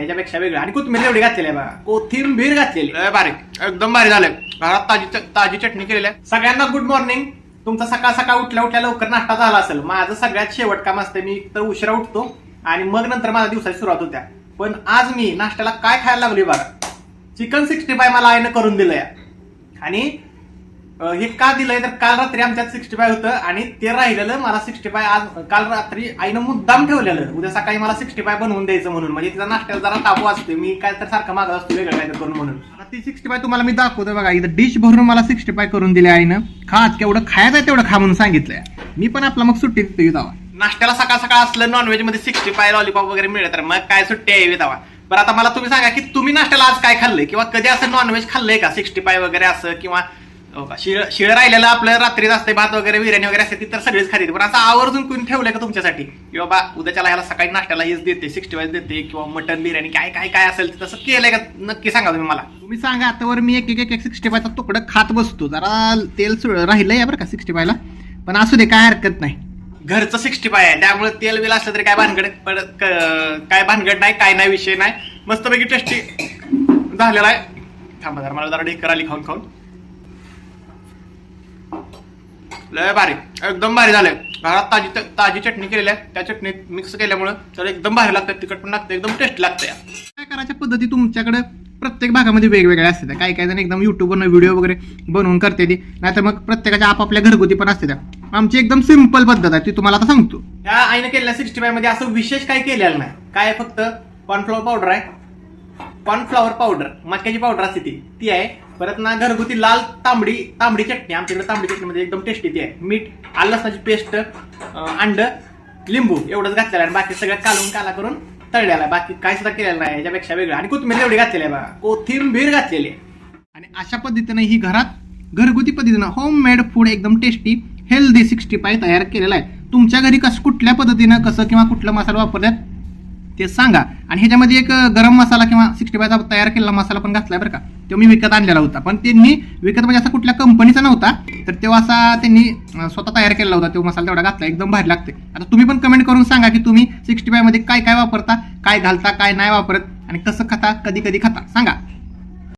नाही याच्यापेक्षा वेगळं. आणि कोथिंबीर एवढी घातलेली आहे बघा. कोथिंबीर घातलेली. लय भारी एकदम भारी झालंय घरात ताजी ताजी चटणी केलेली आहे. सगळ्यांना गुड मॉर्निंग तुमचा सकाळ सकाळ उठल्या उठल्या लवकर नाश्ता झाला असेल. माझं सगळ्यात शेवट काम असतं. मी तर उशिरा उठतो आणि मग नंतर माझ्या दिवसाची सुरुवात होत्या. पण आज मी नाश्त्याला काय खायला लागली बघा. चिकन सिक्स्टी फाय मला आईनं करून दिलंय. आणि अं, हे का दिलंय? तर काल रात्री आमच्यात सिक्स्टी फाय होतं आणि ते राहिलेलं मला सिक्स्टी फाय आज काल रात्री आईनं मुद्दाम ठेवलेलं. उद्या सकाळी मला सिक्स्टी फाय बनवून द्यायचं म्हणून. म्हणजे तिचा नाश्त्याला जरा तापू असते मी काय तर सारखं मागत असतो वेगळं काय करून म्हणून. ती सिक्स्टी फाय तुम्हाला मी दाखवतो बघा. इथं डिश भरून मला सिक्स्टी फाय करून दिली आईनं. खा केवढं खायचं आहे तेवढं खा म्हणून सांगितलंय. मी पण आपला मग सुट्टी देतो इथं नाश्त्याला सकाळ सकाळ असलं नॉनव्हेजमध्ये सिक्स्टी फाय लॉलीपॉप वगैरे मिळत तर मग काय सुट्टी आहे दावा बरं आता मला तुम्ही सांगा की तुम्ही नाश्त्याला आज काय खाल्लंय? किंवा कधी असं नॉनव्हेज खाल्लंय का? सिक्स्टी फाय वगैरे असं किंवा हो का, शिळ शिळ राहिलेलं आपलं रात्रीच असते भात वगैरे बिर्याणी वगैरे असते ती तर सगळीच खाते. पण असं आवर्जून कोणी ठेवलंय का तुमच्यासाठी? किंवा बा उद्याच्याला ह्याला सकाळी नाश्त्याला हेच देते सिक्स्टी फाय देते किंवा मटन बिर्याणी काय काय काय असेल तसं केलंय का? नक्की सांगा तुम्ही मला. तुम्ही सांगा आतावर मी एक एक एक सिक्स्टी फायचा तुकडं खात बसतो. जरा तेल सुळ राहिलंय बरं का सिक्स्टी फायला पण असू दे काय हरकत नाही. घरचं सिक्स्टी फाय आहे त्यामुळे तेल बिल असलं तरी काय भानगड क- काय भानगड नाही काय नाही विषय नाही. मस्तपैकी टेस्टी झालेला आहे. थांबा जरा मला जरा ढेकर आली खाऊन खाऊन. लय भारी. एकदम भारी झालंय. घरात ताजी ताजी चटणी केलेली आहे. त्या चटणीत मिक्स केल्यामुळं तर एकदम भारी लागतं तिखट पण लागतं एकदम टेस्ट लागतं काय करायच्या पद्धती तुमच्याकडे? प्रत्येक भागामध्ये वेगवेगळ्या असतात. काही काही जण एकदम युट्यूबवरनं व्हिडिओ वगैरे बनवून करते ती. नाहीतर मग प्रत्येकाच्या आपापल्या घरगुती पण असते त्या आमची एकदम सिंपल पद्धत आहे. ती तुम्हाला आता सांगतो. या आईने केलेल्या सिक्स्टी फायमध्ये असं विशेष काही केलेलं नाही. काय फक्त कॉर्नफ्लॉवर पावडर आहे. कॉर्नफ्लॉवर पावडर मक्याची पावडर असते ती. ती आहे. परत ना घरगुती लाल तांबडी तांबडी चटणी. आमच्याकडे तांबडी चटणीमध्ये एकदम टेस्टी ती आहे. मीठ आलं लसणाची पेस्ट अंड लिंबू एवढंच घातलेलं आहे. आणि बाकी सगळं कालून काला करून तळलेलं आहे. बाकी काय सुद्धा केलेलं नाही. याच्यापेक्षा वेगळं. आणि कोथिंबीर एवढी घातलेली आहे बघा. कोथिंबीर घातलेली आहे. आणि अशा पद्धतीने ही घरात घरगुती पद्धतीनं होम मेड फूड एकदम टेस्टी हेल्दी सिक्स्टी फाय तयार केलेला आहे. तुमच्या घरी कसं कुठल्या पद्धतीनं कसं किंवा कुठला मसाला वापरण्यात ते सांगा. आणि ह्याच्यामध्ये एक गरम मसाला किंवा सिक्स्टी फायचा तयार केलेला मसाला पण घातला बरं का. तो मी विकत आणलेला होता. पण त्यांनी विकत म्हणजे असा कुठल्या कंपनीचा नव्हता तर तो असा त्यांनी स्वतः तयार केलेला होता. तो मसाला तेवढा घातला एकदम भारी लागते आता तुम्ही पण कमेंट करून सांगा की तुम्ही सिक्स्टी फायमध्ये काय काय वापरता काय घालता काय नाही वापरत आणि कसं खाता कधी कधी खाता. सांगा.